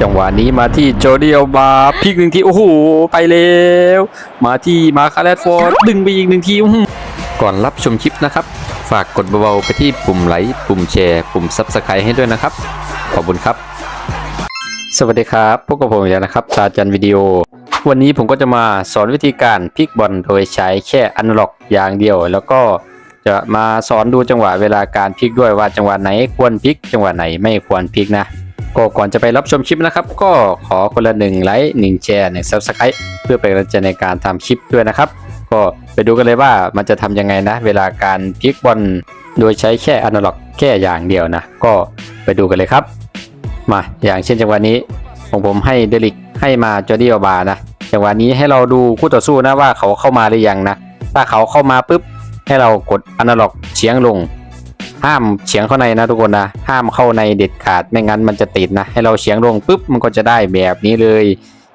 จังหวะนี้มาที่โจเดียวบาพลิกหนึ่งที โอ้โห ไปแล้ว มาที่มาคาร์เลตฟอร์ดดึงไปอีกหนึ่งทีก่อนรับชมคลิปนะครับ ฝากกดเบาๆไปที่ปุ่มไลค์ปุ่มแชร์ปุ่มซับสไครต์ให้ด้วยนะครับ ขอบคุณครับ สวัสดีครับพบกับผมอีกแล้วนะครับตาจันวิดีโอ วันนี้ผมก็จะมาสอนวิธีการพลิกบอลโดยใช้แค่อนาล็อกอย่างเดียว แล้วก็จะมาสอนดูจังหวะเวลาการพลิกด้วยว่าจังหวะไหนควรพลิกจังหวะไหนไม่ควรพลิกนะ ก็ก่อนจะไปรับชมคลิปนะครับ ก็ขอคนละหนึ่งไลค์หนึ่งแชร์หนึ่งซับสไครต์เพื่อเป็นกำลังใจในการทำคลิปด้วยนะครับ ก็ไปดูกันเลยว่ามันจะทำยังไงนะ เวลาการพลิกบอลโดยใช้แค่อนาล็อกแค่อย่างเดียวนะ ก็ไปดูกันเลยครับ มาอย่างเช่นจังหวะนี้ของผมให้เดลิกให้มาจอร์ดี้บานะจังหวะนี้ให้เราดูคู่ต่อสู้นะว่าเขาเข้ามาหรือยังนะ ถ้าเขาเข้ามาปุ๊บให้เรากดอนาล็อกเฉียงลง ห้ามเฉียงเข้าในนะทุกคนนะห้ามเข้าในเด็ดขาดไม่งั้นมันจะติดนะ ให้เราเฉียงลงปุ๊บมันก็จะได้แบบนี้เลย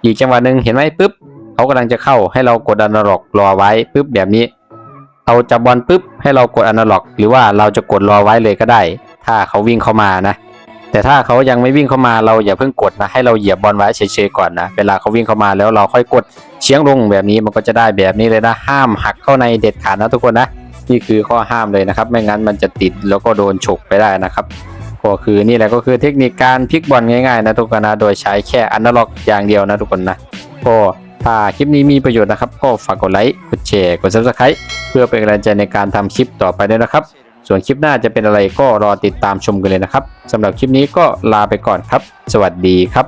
อีกจังหวะหนึ่งเห็นไหมปุ๊บเขากำลังจะเข้าให้เรากดอนาล็อกรอไว้ปุ๊บแบบนี้เอาจับบอลปุ๊บให้เรากดอนาล็อก หรือว่าเราจะกดรอไว้เลยก็ได้ ถ้าเขาวิ่งเข้ามานะ แต่ถ้าเขายังไม่วิ่งเข้ามาเราอย่าเพิ่งกดนะให้เราเหยียบบอลไว้เฉยๆก่อนนะเวลาเขาวิ่งเข้ามาแล้วเราค่อยกดเฉียงลงแบบนี้มันก็จะได้แบบนี้เลยนะห้ามหักเข้าในเด็ดขาดนะทุกคนนะ นี่คือข้อห้ามเลยนะครับ ไม่งั้นมันจะติดแล้วก็โดนฉกไปได้นะครับก็คือนี่แหละก็คือเทคนิคการพลิกบอลง่ายๆนะทุกคนนะโดยใช้แค่อนาล็อกอย่างเดียวนะทุกคนนะก็ถ้าคลิปนี้มีประโยชน์นะครับก็ฝากกดไลค์กดแชร์กด subscribe เพื่อเป็นกำลังใจในการทำคลิปต่อไปด้วยนะครับ ส่วนคลิปหน้าจะเป็นอะไรก็รอติดตามชมกันเลยนะครับสำหรับคลิปนี้ก็ลาไปก่อนครับ สวัสดีครับ